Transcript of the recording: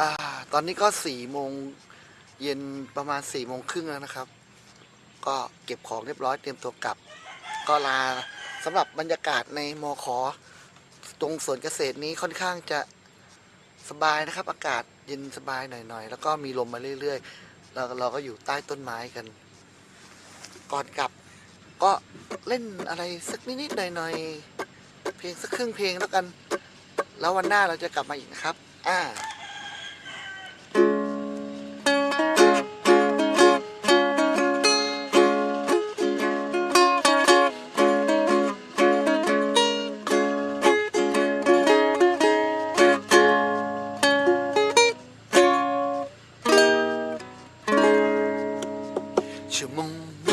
อ่าตอนนี้ก็สี่โมงเย็นประมาณสี่โมงครึ่งแล้วนะครับ ก็เก็บของเรียบร้อยเตรียมตัวกลับ ก็ลาสำหรับบรรยากาศในมอขอตรงสวนเกษตรนี้ค่อนข้างจะสบายนะครับ อากาศเย็นสบายหน่อยๆ แล้วก็มีลมมาเรื่อยๆแล้วเราก็อยู่ใต้ต้นไม้กัน ก่อนกลับ ก็เล่นอะไรสักนิดๆหน่อยๆเพลงสักครึ่งเพลงแล้วกัน แล้ววันหน้าเราจะกลับมาอีกนะครับ อ่า ชั่วโมง